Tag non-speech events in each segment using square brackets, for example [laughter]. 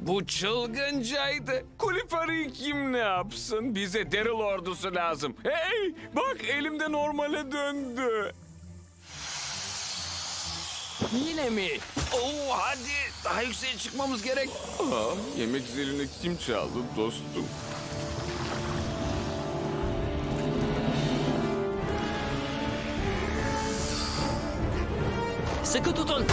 Bu çılgıncaydı. Kulipari'yi kim ne yapsın? Bize Daryl ordusu lazım. Hey bak elimde normale döndü. Yine mi? Oo hadi daha yükseğe çıkmamız gerek. Aa, yemek zilini kim çaldı dostum? Sıkı tutun.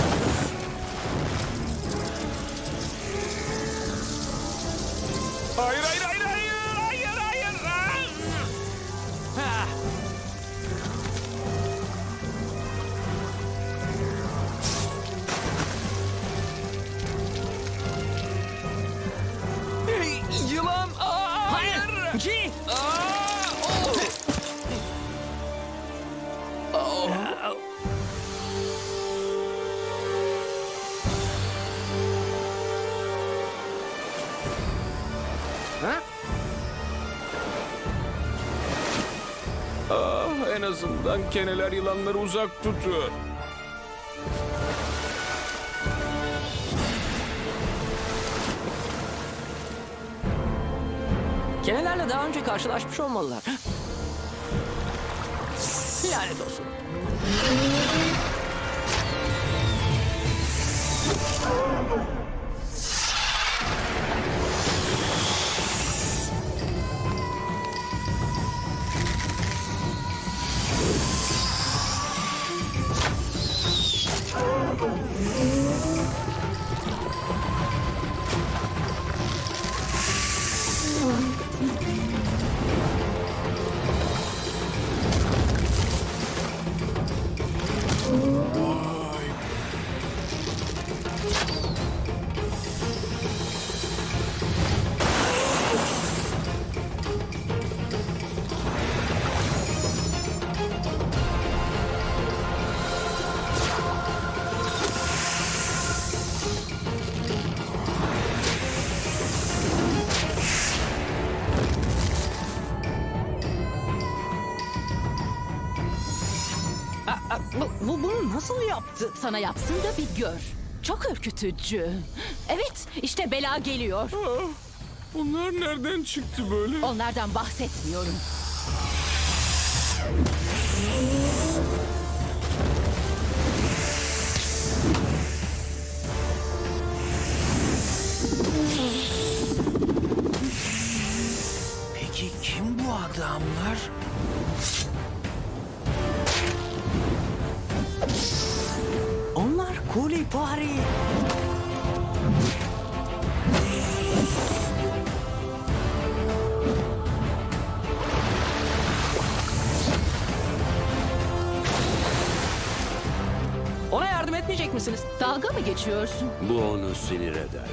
Hayır hayır hayır hayır hayır hayır. hayır. Ha. Hey, yılan. Aa, hayır. G. Aa, Ah, en azından keneler yılanları uzak tutuyor. Kenelerle daha önce karşılaşmış olmalılar. Lanet olsun. Bu, bu bunu nasıl yaptı? Sana yapsın da bir gör. Çok ürkütücü. Evet, işte bela geliyor. Ah, bunlar nereden çıktı böyle? Onlardan bahsetmiyorum. Peki kim bu adamlar? Kulipari. Ona yardım etmeyecek misiniz? Dalga mı geçiyorsun? Bu onu sinir eder.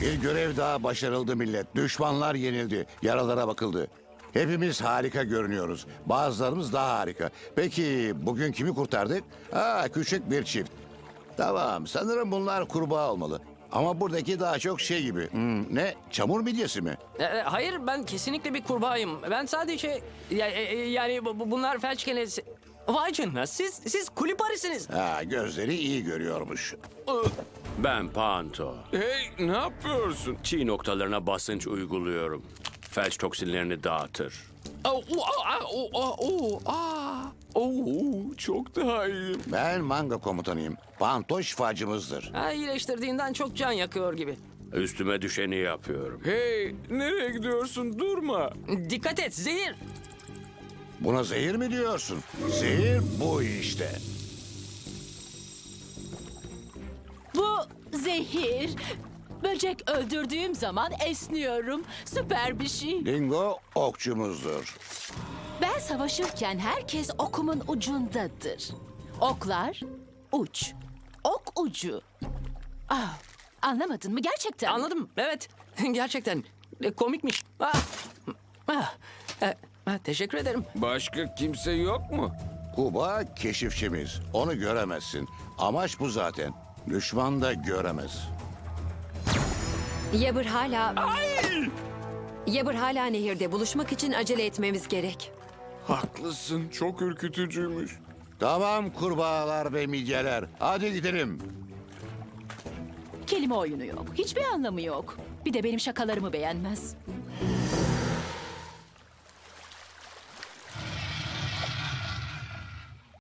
Bir görev daha başarıldı millet. Düşmanlar yenildi. Yaralara bakıldı. Hepimiz harika görünüyoruz. Bazılarımız daha harika. Peki bugün kimi kurtardık? Ha küçük bir çift. Tamam sanırım bunlar kurbağa olmalı. Ama buradaki daha çok şey gibi. Hmm, ne? Çamur midyesi mi? E, e, hayır ben kesinlikle bir kurbağayım. Ben sadece ya- e, e, yani bu- bu- bunlar felç kenesi. Vay canına siz siz Kuliparisiniz. Ha gözleri iyi görüyormuş. Ben Panto. Hey ne yapıyorsun? Çiğ noktalarına basınç uyguluyorum. Felç toksinlerini dağıtır. Aa, o, aa. Oo, çok daha iyiyim. Ben manga komutanıyım. Panto şifacımızdır. Ha, iyileştirdiğinden çok can yakıyor gibi. Üstüme düşeni yapıyorum. Hey nereye gidiyorsun? Durma. Dikkat et zehir. Buna zehir mi diyorsun? Zehir bu işte. Bu zehir. Böcek öldürdüğüm zaman esniyorum. Süper bir şey. Dingo okçumuzdur. Ben savaşırken herkes okumun ucundadır. Oklar uç. Ok ucu. Ah, anlamadın mı gerçekten? Anladım. Evet. [laughs] Gerçekten e, komikmiş. Ah. Ah. E, ha, teşekkür ederim. Başka kimse yok mu? Kuba keşifçimiz. Onu göremezsin. Amaç bu zaten. Düşman da göremez. Yabır hala... Yabır hala nehirde. Buluşmak için acele etmemiz gerek. Haklısın. Çok ürkütücüymüş. Tamam kurbağalar ve midyeler. Hadi gidelim. Kelime oyunu yok. Hiçbir anlamı yok. Bir de benim şakalarımı beğenmez.